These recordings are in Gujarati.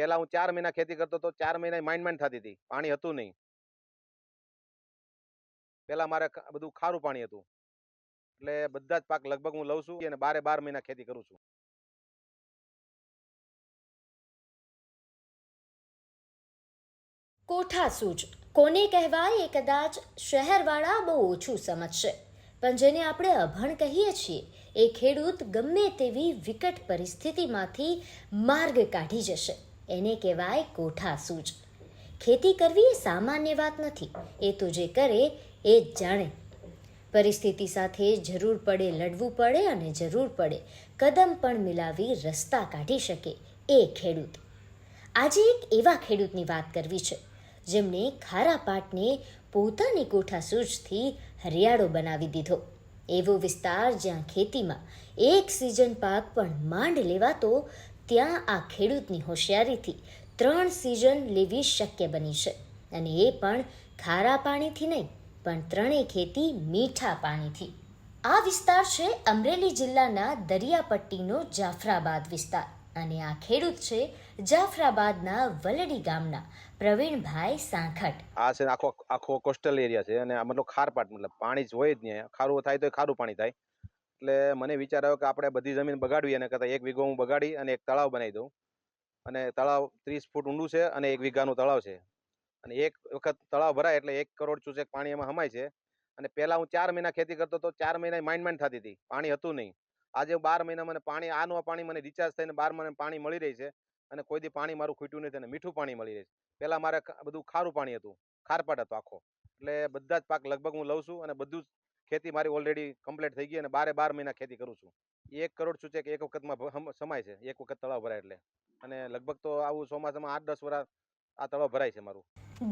પહેલા હું ચાર મહિના ખેતી કરતો હતો, ચાર મહિના માઇન્ડ માઇન્ડ થતી હતી. પાણી હતું નહીં. પહેલા મારે બધું ખારું પાણી હતું. એટલે બધા જ પાક લગભગ હું લઉં છું અને બારે બાર મહિના ખેતી કરું છું. કોઠા સૂજ કોને કહેવાય એ કદાચ શહેરવાળા બહુ ઓછું સમજશે. પણ જેને આપણે અભણ કહીએ છીએ, એ ખેડૂત ગમે તેવી વિકટ પરિસ્થિતિમાંથી માર્ગ કાઢી જશે. એને કહેવાય કોઠા સૂજ. ખેતી કરવી એ સામાન્ય વાત નથી, એ તો જે કરે એ જ જાણે. પરિસ્થિતિ સાથે જરૂર પડે લડવું પડે અને જરૂર પડે કદમ પણ મિલાવી રસ્તા કાઢી શકે એ ખેડૂત. આજે એક એવા ખેડૂતની વાત કરવી છે, જેમણે ખારા પાટને પોતાની કોઠા સૂજથી હરિયાળો બનાવી દીધો. એવો વિસ્તાર જ્યાં ખેતીમાં એક સિઝન પાક પણ માંડ લેવાતો ત્યાં આ ખેડૂતની હોશિયારીથી ત્રણ સિઝન લેવી શક્ય બની છે. અને એ પણ ખારા પાણીથી નહીં, પણ ત્રણેય ખેતી મીઠા પાણીથી. આ વિસ્તાર છે અમરેલી જિલ્લાના દરિયાપટ્ટીનો જાફરાબાદ વિસ્તાર. અને આ ખેડૂત છે જાફરાબાદના વલડી ગામના પ્રવીણભાઈ સાંખટ. આ છે આખો આખો કોસ્ટલ એરિયા છે અને મતલબ ખારપાટ મતલબ પાણી જ હોય જ નહીં. ખારું થાય તો ખારું પાણી થાય. એટલે મને વિચાર આવ્યો કે આપણે બધી જમીન બગાડવી અને કરતાં એક વીઘો હું બગાડી અને એક તળાવ બનાવી દઉં. અને તળાવ ત્રીસ ફૂટ ઊંડું છે અને એક વીઘાનું તળાવ છે. અને એક વખત તળાવ ભરાય એટલે એક કરોડ ચૂસેક પાણી એમાં હમાય છે. અને પહેલાં હું ચાર મહિના ખેતી કરતો તો ચાર મહિના માઇન્ડ માઇન્ડ થતી હતી. પાણી હતું નહીં. આજે બાર મહિના મને પાણી આનું પાણી મને રિચાર્જ થઈને બાર મને પાણી મળી રહી છે. અને કોઈ દી પાણી મારું ખૂટ્યું નથી અને મીઠું પાણી મળી રહે છે. પહેલાં મારે બધું ખારું પાણી હતું. ખારપાટ હતો આખો. એટલે બધા જ પાક લગભગ હું લઉં છું અને બધું જ ખેતી મારી ઓલરેડી કમ્પ્લીટ થઈ ગઈ અને બારે બાર મહિના ખેતી કરું છું. એક કરોડ સૂચક એક વખતમાં સમાય છે. એક વખત તળાવ ભરાય એટલે. અને લગભગ તો આવું ચોમાસામાં આઠ દસ વર્ષ આ તળાવ ભરાય છે મારું.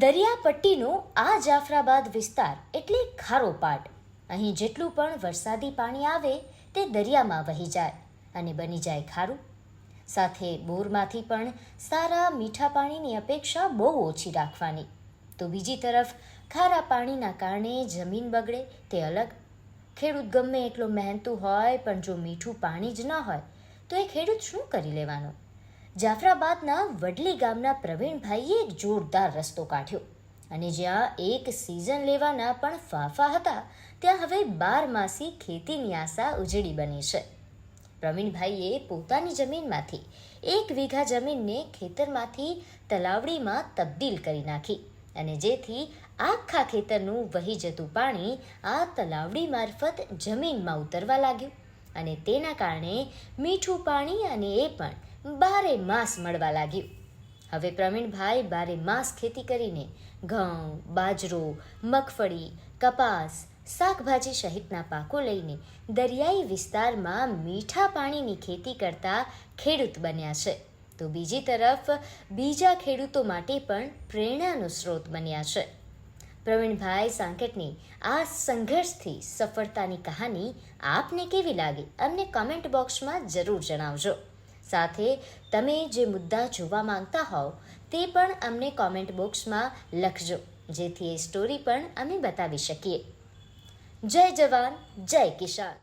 દરિયાપટ્ટીનો આ જાફરાબાદ વિસ્તાર એટલે ખારો પાટ. અહીં જેટલું પણ વરસાદી પાણી આવે તે દરિયામાં વહી જાય અને બની જાય ખારું. સાથે બોરમાંથી પણ સારા મીઠા પાણીની અપેક્ષા બહુ ઓછી રાખવાની. તો બીજી તરફ, ખારા પાણીના કારણે જમીન બગડે, તે અલગ. ખેડૂત ગમે એટલો મહેનતું હોય, પણ જો મીઠું પાણી જ ન હોય, તો એ ખેડૂત શું કરી લેવાનો? જાફરાબાદના વડલી ગામના પ્રવીણભાઈએ એક જોરદાર રસ્તો કાઢ્યો. અને જ્યાં એક સિઝન લેવાના પણ ફાફા હતા, ત્યાં હવે બારમાસી ખેતીની આશા ઉજળી બની છે. પ્રવીણભાઈએ પોતાની જમીનમાંથી એક વીઘા જમીનને ખેતરમાંથી તલાવડીમાં તબદીલ કરી નાખી. અને જેથી આખા ખેતરનું વહી જતું પાણી આ તલાવડી મારફત જમીનમાં ઉતરવા લાગ્યું. અને તેના કારણે મીઠું પાણી અને એ પણ બારે માસ મળવા લાગ્યું. હવે પ્રવીણભાઈ બારે માસ ખેતી કરીને ઘઉં, બાજરો, મગફળી, કપાસ, શાકભાજી સહિતના પાકો લઈને દરિયાઈ વિસ્તારમાં મીઠા પાણીની ખેતી કરતા ખેડૂત બન્યા છે. તો બીજી તરફ, બીજા ખેડૂતો માટે પણ પ્રેરણાનો સ્ત્રોત બન્યા છે. પ્રવીણભાઈ સાંકેટની આ સંઘર્ષથી સફળતાની કહાની આપને કેવી લાગી? અમને કમેન્ટ બોક્સમાં જરૂર જણાવજો. સાથે તમે જે મુદ્દા જોવા માંગતા હોવ, તે પણ અમને કોમેન્ટ બોક્સમાં લખજો. જેથી એ સ્ટોરી પણ અમે બતાવી શકીએ. જય જવાન, જય કિસાન.